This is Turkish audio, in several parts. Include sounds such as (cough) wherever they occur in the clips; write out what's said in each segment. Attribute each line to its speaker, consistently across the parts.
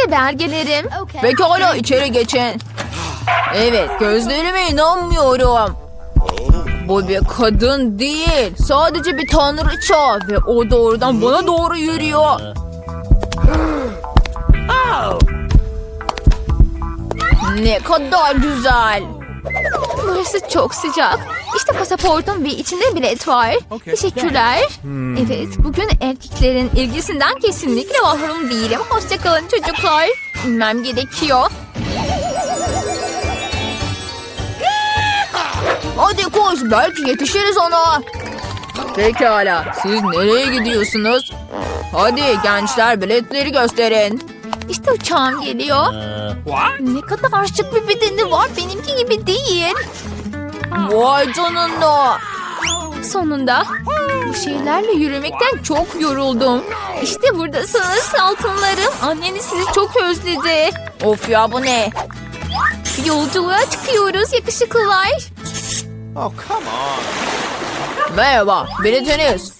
Speaker 1: İşte belgelerim.
Speaker 2: Pekala içeri geçin. Evet gözlerime inanmıyorum. Bu bir kadın değil. Sadece bir tanrıça ve o doğrudan bana doğru yürüyor. Ne kadar güzel.
Speaker 1: Burası çok sıcak. İşte pasaportum ve içinde bilet var. Teşekkürler. Evet, bugün erkeklerin ilgisinden kesinlikle mahrum değilim. Hoşçakalın çocuklar. İnmem gerekiyor.
Speaker 2: Hadi koş belki yetişiriz ona. Pekala siz nereye gidiyorsunuz? Hadi gençler biletleri gösterin.
Speaker 1: İşte uçağım geliyor. Ne kadar şık bir bedeni var. Benimki gibi değil.
Speaker 2: Vay canına.
Speaker 1: Sonunda bu şeylerle yürümekten çok yoruldum. İşte buradasınız altınlarım. Anneniz sizi çok özledi.
Speaker 2: Of ya bu ne?
Speaker 1: Yolculuğa çıkıyoruz yakışıklılar.
Speaker 3: Oh, come on.
Speaker 2: Merhaba biletiniz.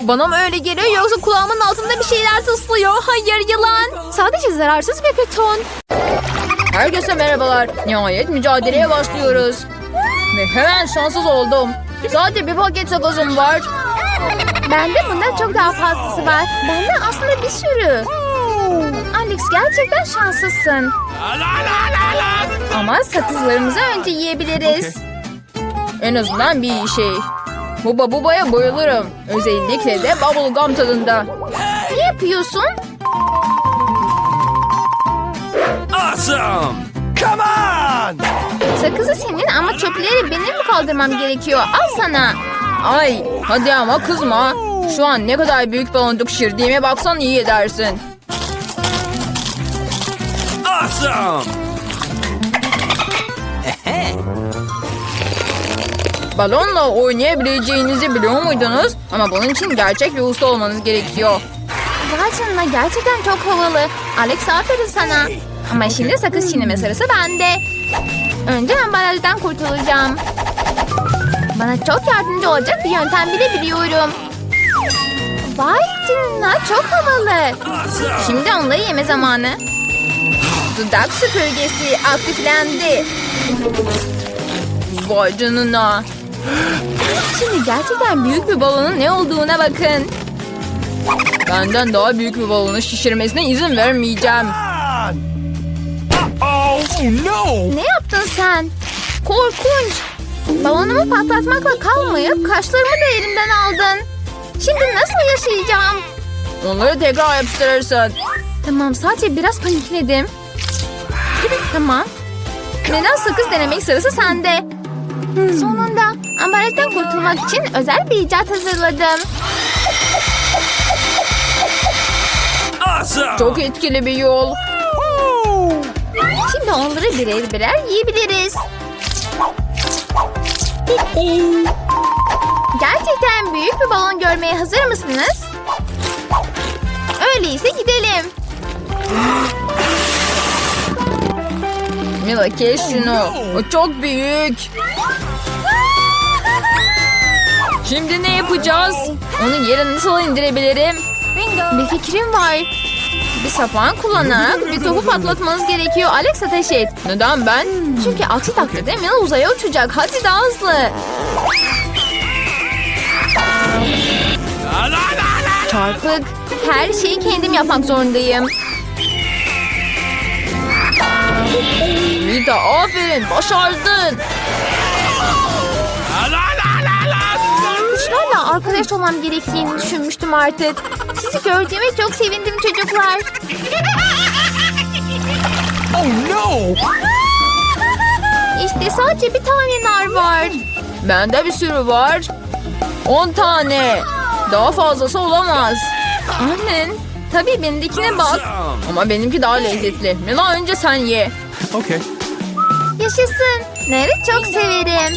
Speaker 2: Bana mı öyle geliyor yoksa kulağımın altında bir şeyler tıslıyor?
Speaker 1: Hayır yılan. Sadece zararsız bir beton.
Speaker 2: Herkese merhabalar. Nihayet mücadeleye başlıyoruz. Ve hemen şanssız oldum. Sadece bir paket sakızım var.
Speaker 1: Bende bundan çok daha fazlası var. Bende aslında bir sürü. Alex gerçekten şanslısın. Ama sakızlarımızı önce yiyebiliriz.
Speaker 2: En azından bir şey. Buba bubaya bayılırım. Özellikle de bubblegum tadında.
Speaker 1: Ne yapıyorsun?
Speaker 3: Awesome. Come on.
Speaker 1: Sakızı senin ama çöpleri benim mi kaldırmam gerekiyor? Al sana.
Speaker 2: Ay hadi ama kızma. Şu an ne kadar büyük baloncuk şişirdiğime baksan iyi edersin.
Speaker 3: Awesome.
Speaker 2: Balonla oynayabileceğinizi biliyor muydunuz? Ama bunun için gerçek bir usta olmanız gerekiyor.
Speaker 1: Vay canına gerçekten çok havalı. Alex aferin sana. Ama şimdi sakız çiğneme sırası bende. Önce ambalajdan kurtulacağım. Bana çok yardımcı olacak bir yöntem bile biliyorum. Vay canına çok havalı. Şimdi onları yeme zamanı.
Speaker 2: Dudak süpürgesi aktiflendi. Vay canına.
Speaker 1: Şimdi gerçekten büyük bir balonun ne olduğuna bakın.
Speaker 2: Benden daha büyük bir balonu şişirmesine izin vermeyeceğim.
Speaker 3: Oh. No.
Speaker 1: Ne yaptın sen? Korkunç. Balonumu patlatmakla kalmayıp kaşlarımı da elimden aldın. Şimdi nasıl yaşayacağım?
Speaker 2: Onları tekrar yapıştırırsın.
Speaker 1: Tamam sadece biraz panikledim. Tamam. Neden sakız denemek sırası sende? Sonunda ambalajdan kurtulmak için özel bir icat hazırladım.
Speaker 3: Awesome.
Speaker 2: Çok etkili bir yol.
Speaker 1: Şimdi onları birer birer yiyebiliriz. Gerçekten büyük bir balon görmeye hazır mısınız? Öyleyse gidelim.
Speaker 2: Mila kes şunu. O çok büyük. Şimdi ne yapacağız? Onu yere nasıl indirebilirim?
Speaker 1: Bir fikrim var. Bir sapan kullanarak bir topu patlatmanız gerekiyor. Alex ateş et.
Speaker 2: Neden ben?
Speaker 1: Çünkü aksi takdirde Mila uzaya uçacak. Hadi daha hızlı. Çarpık. Her şeyi kendim yapmak zorundayım.
Speaker 2: Mita aferin başardın.
Speaker 1: Arkadaş olmam gerektiğini düşünmüştüm artık. Sizi gördüğüme çok sevindim çocuklar. (laughs)
Speaker 3: Oh no. (laughs)
Speaker 1: pakette sadece bir tane nar var.
Speaker 2: Bende bir sürü var. 10 tane. Daha fazlası olamaz.
Speaker 1: Annen. Tabii benimkine bak.
Speaker 2: Ama benimki daha lezzetli. Mila önce sen ye.
Speaker 3: Okay.
Speaker 1: Yaşasın. Narı çok severim.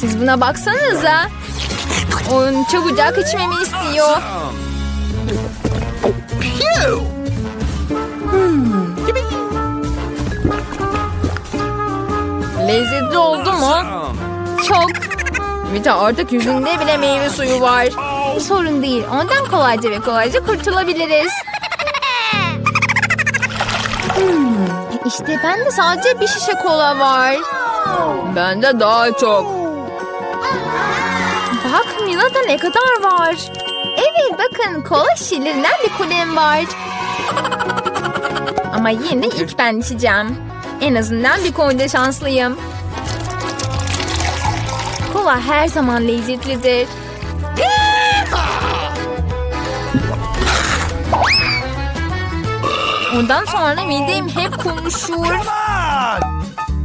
Speaker 1: Siz buna baksanıza. Onun çabucak içmemi istiyor.
Speaker 3: Phew.
Speaker 2: Lezzetli oldu mu?
Speaker 1: Çok.
Speaker 2: Vida artık yüzünde bile meyve suyu var.
Speaker 1: Sorun değil. Ondan kolayca ve kolayca kurtulabiliriz. Hmm, İşte bende sadece bir şişe kola var.
Speaker 2: Bende daha çok.
Speaker 1: Bak Mila'da ne kadar var. Evet bakın kola şişelerinden bir kulem var. Ama yine ilk ben içeceğim. En azından bir konuda şanslıyım. Kola her zaman lezzetlidir. Ondan sonra midem hep konuşur.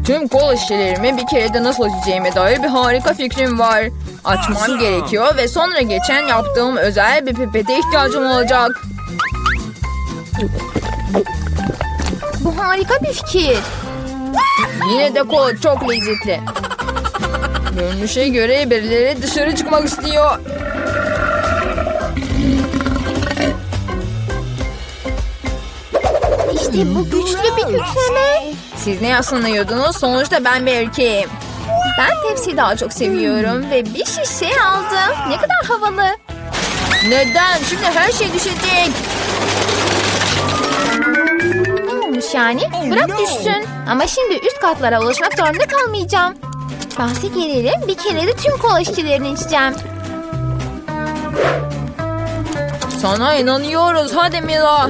Speaker 2: Tüm kola şişelerimi bir kerede nasıl açacağıma dair bir harika fikrim var. Açmam gerekiyor ve sonra geçen yaptığım özel bir pipete ihtiyacım olacak.
Speaker 1: Bu harika bir fikir.
Speaker 2: Yine de kola çok lezzetli. Görünüşe göre birileri dışarı çıkmak istiyor.
Speaker 1: İşte bu güçlü bir kükreme.
Speaker 2: Siz ne yaslanıyordunuz? Sonuçta ben bir erkeğim.
Speaker 1: Ben tepsiyi daha çok seviyorum ve bir şişe aldım. Ne kadar havalı.
Speaker 2: Neden? Şimdi her şey düşecek.
Speaker 1: Ne olmuş yani? Bırak düşsün. Ama şimdi üst katlara ulaşmak zorunda kalmayacağım. Bahse gelelim bir kere de tüm kola şişelerini içeceğim.
Speaker 2: Sana inanıyoruz. Hadi Mila.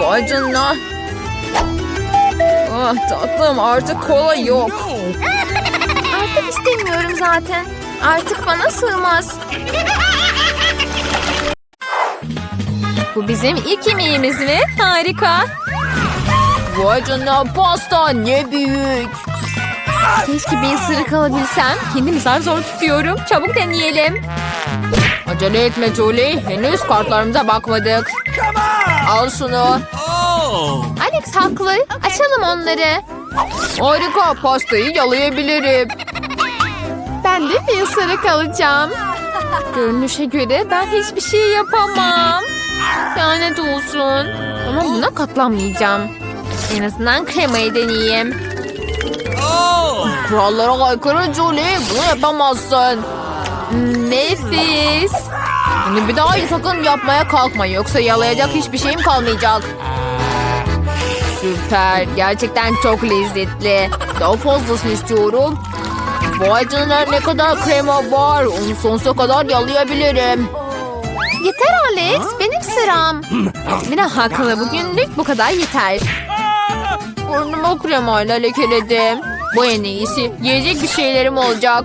Speaker 2: Vay canına. Ah tatlım artık kola yok.
Speaker 1: Artık istemiyorum zaten. Artık bana sığmaz. Bu bizim ilk yemeğimiz mi? Harika.
Speaker 2: Vay canına pasta ne büyük.
Speaker 1: Keşke bir ısırık alabilsem. Kendimi zar zor tutuyorum. Çabuk deneyelim.
Speaker 2: Acele etme Julie. Henüz kartlarımıza bakmadık. Al şunu.
Speaker 3: Oh!
Speaker 1: Alex haklı. Açalım onları.
Speaker 2: Harika pastayı yalayabilirim.
Speaker 1: Ben de bir ısırık alacağım. Görünüşe göre ben hiçbir şey yapamam. Lanet olsun. Ama buna katlanmayacağım. En azından kremayı deneyeyim.
Speaker 3: Oh!
Speaker 2: Kurallara aykırı Julie. Bunu yapamazsın.
Speaker 1: Nefis.
Speaker 2: Bunu bir daha sakın yapmaya kalkma. Yoksa yalayacak hiçbir şeyim kalmayacak. Süper. Gerçekten çok lezzetli. Daha fazlasını istiyorum. Vay canına ne kadar krema var. Onu sonsuza kadar yalayabilirim.
Speaker 1: Yeter Alex. Benim sıram. Mira haklı. Bugünlük bu kadar yeter.
Speaker 2: Burnumu kremayla lekeledim. Bu en iyisi. Yiyecek bir şeylerim olacak.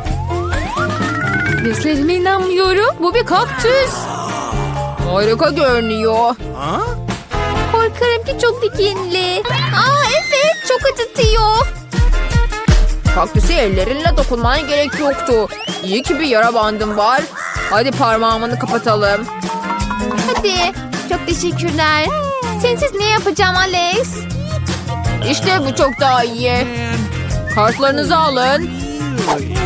Speaker 1: Gözlerime inanmıyorum. Bu bir kaktüs.
Speaker 2: Harika görünüyor.
Speaker 3: Huh?
Speaker 1: Korkarım ki çok dikenli. Aa evet çok acıtıyor.
Speaker 2: Kaktüse ellerinle dokunman gerek yoktu. İyi ki bir yara bandım var. Hadi parmağımını kapatalım.
Speaker 1: Hadi. Çok teşekkürler. Sensiz ne yapacağım Alex?
Speaker 2: İşte bu çok daha iyi. Kartlarınızı alın.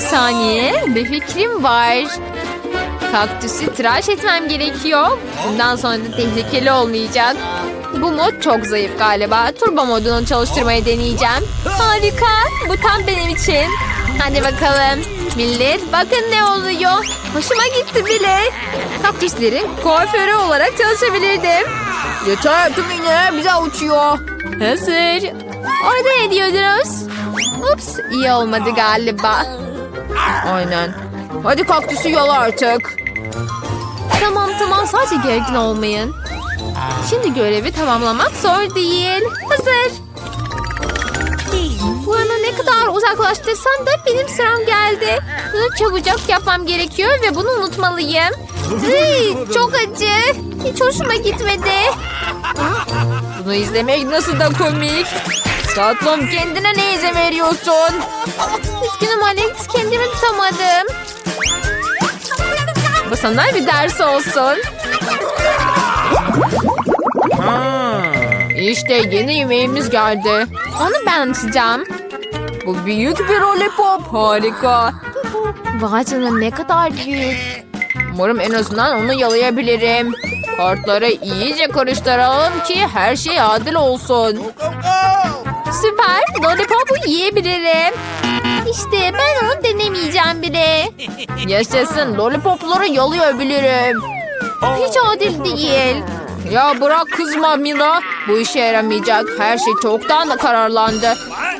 Speaker 1: Bir saniye. Bir fikrim var. Kaktüsü tıraş etmem gerekiyor. Bundan sonra da tehlikeli olmayacak. Bu mod çok zayıf galiba. Turbo modunu çalıştırmayı deneyeceğim. Harika. Bu tam benim için. Hadi bakalım. Millet bakın ne oluyor. Hoşuma gitti bile. Kaktüslerin kuaförü olarak çalışabilirdim.
Speaker 2: Yeter tüm iğneler bize uçuyor.
Speaker 1: Hazır. Orada ne diyordunuz? Ups iyi olmadı galiba.
Speaker 2: Aynen. Hadi kaktüsü yala artık.
Speaker 1: Tamam tamam sadece gergin olmayın. Şimdi görevi tamamlamak zor değil. Hazır. Bu ana ne kadar uzaklaştırsam da benim sıram geldi. Bunu çabucak yapmam gerekiyor ve bunu unutmalıyım. Iy, çok acı. Hiç hoşuma gitmedi.
Speaker 2: Bunu izlemek nasıl da komik. Tatlım kendine ne izin veriyorsun?
Speaker 1: Üzgünüm Alex kendimi tutamadım. Bu sana bir ders olsun.
Speaker 2: İşte yeni yemeğimiz geldi.
Speaker 1: Onu ben açacağım.
Speaker 2: Bu büyük bir lollipop. Harika.
Speaker 1: Vay canına ne kadar büyük.
Speaker 2: Umarım en azından onu yalayabilirim. Kartları iyice karıştıralım ki her şey adil olsun.
Speaker 1: Süper. Lollipop'u yiyebilirim. İşte ben onu denemeyeceğim bile.
Speaker 2: Yaşasın lollipopları yalayabilirim.
Speaker 1: Hiç adil değil.
Speaker 2: Ya bırak kızma Mila. Bu işe yaramayacak. Her şey çoktan da kararlandı.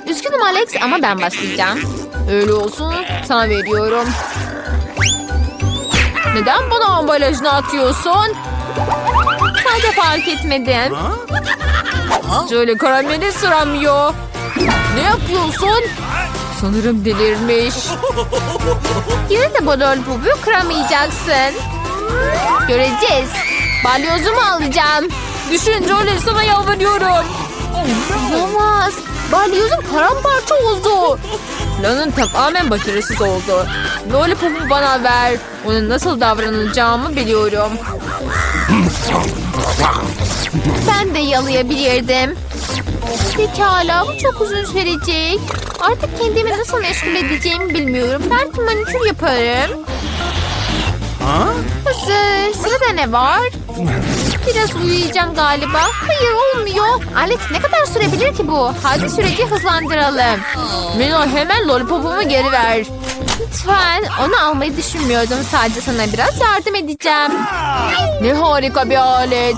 Speaker 1: Üzgünüm Alex ama ben başlayacağım.
Speaker 2: Öyle olsun sana veriyorum. Neden bana ambalajını atıyorsun?
Speaker 1: Sadece fark etmedim.
Speaker 2: Şöyle karameli sıramıyor. Ne yapıyorsun? Sanırım delirmiş.
Speaker 1: Yine de bu lollipopu kıramayacaksın. Göreceğiz. Balyozumu alacağım.
Speaker 2: Düşün Jolie sana yalvarıyorum.
Speaker 1: Olamaz. Balyozum paramparça oldu.
Speaker 2: Planın tamamen başarısız oldu. Lollipop'u bana ver. Onun nasıl davranacağımı biliyorum.
Speaker 1: Ben de yalayabilirdim. Pekala bu çok uzun sürecek. Artık kendimi nasıl meşgul edeceğimi bilmiyorum. Belki manikür yaparım.
Speaker 3: Huh?
Speaker 1: Hazır. Sırada ne var? Biraz uyuyacağım galiba. Hayır olmuyor. Alex ne kadar sürebilir ki bu? Hadi süreci hızlandıralım.
Speaker 2: Mila hemen lollipopumu geri ver.
Speaker 1: Lütfen. Onu almayı düşünmüyordum. Sadece sana biraz yardım edeceğim.
Speaker 2: Ne harika bir alet.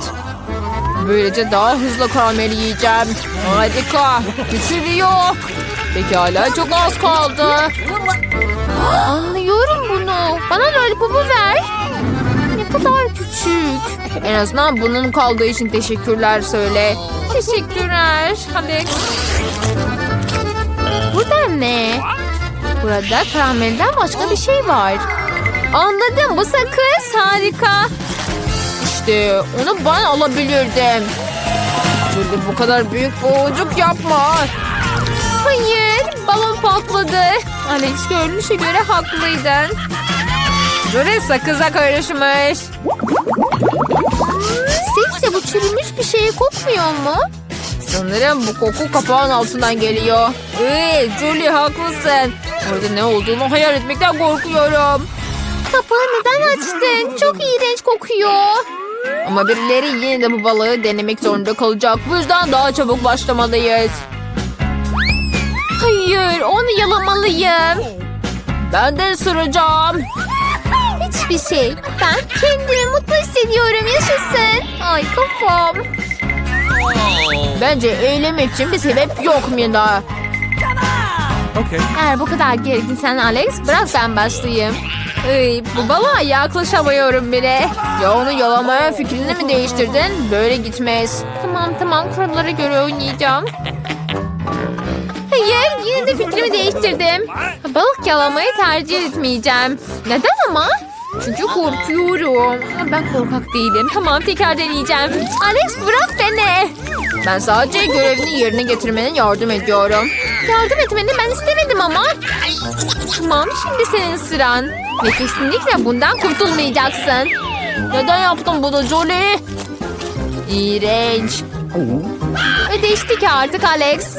Speaker 2: Böylece daha hızlı karamel yiyeceğim. Harika. Küçülüyor. Pekala çok az kaldı.
Speaker 1: Anlıyorum bunu. Bana lollipopu ver. Ne kadar küçük.
Speaker 2: En azından bunun kaldığı için teşekkürler söyle.
Speaker 1: Teşekkürler Alex. Burada ne? Burada karamelden başka bir şey var. Anladım bu sakız harika.
Speaker 2: İşte onu ben alabilirdim. Şöyle bu kadar büyük boğucuk yapma.
Speaker 1: Hayır balon patladı. Alex görünüşe göre haklıydın.
Speaker 2: Böyle sakıza karışmış.
Speaker 1: Sizce bu çürümüş bir şeye kokmuyor mu?
Speaker 2: Sanırım bu koku kapağın altından geliyor. Ee, Julie haklısın. Orada ne olduğunu hayal etmekten korkuyorum.
Speaker 1: Kapağı neden açtın? Çok iğrenç kokuyor.
Speaker 2: Ama birileri yine de bu balığı denemek zorunda kalacak. Bu yüzden daha çabuk başlamalıyız.
Speaker 1: Hayır onu yalamalıyım.
Speaker 2: Ben de ısıracağım.
Speaker 1: Hiçbir şey. Ben kendimi mutlu hissediyorum. Yaşasın. Ay kafam.
Speaker 2: Bence eğlenmek için bir sebep yok Mina.
Speaker 3: Okay.
Speaker 1: Eğer bu kadar gerginsen Alex bırak ben başlayayım.
Speaker 2: Ay, bu balığa yaklaşamıyorum bile. Ya onu yalamaya fikrini mi değiştirdin? Böyle gitmez.
Speaker 1: Tamam tamam kurallara göre oynayacağım. Hayır yine de fikrimi değiştirdim. Balık yalamayı tercih etmeyeceğim. Neden ama?
Speaker 2: Çünkü korkuyorum.
Speaker 1: Ben korkak değilim. Tamam tekrar deneyeceğim. Alex bırak beni.
Speaker 2: Ben sadece görevini yerine getirmene yardım ediyorum.
Speaker 1: Yardım etmeni ben istemedim ama. Tamam şimdi senin sıran. Ve kesinlikle bundan kurtulmayacaksın.
Speaker 2: Neden yaptın bunu Jolie? İğrenç.
Speaker 1: Ödeştik artık Alex.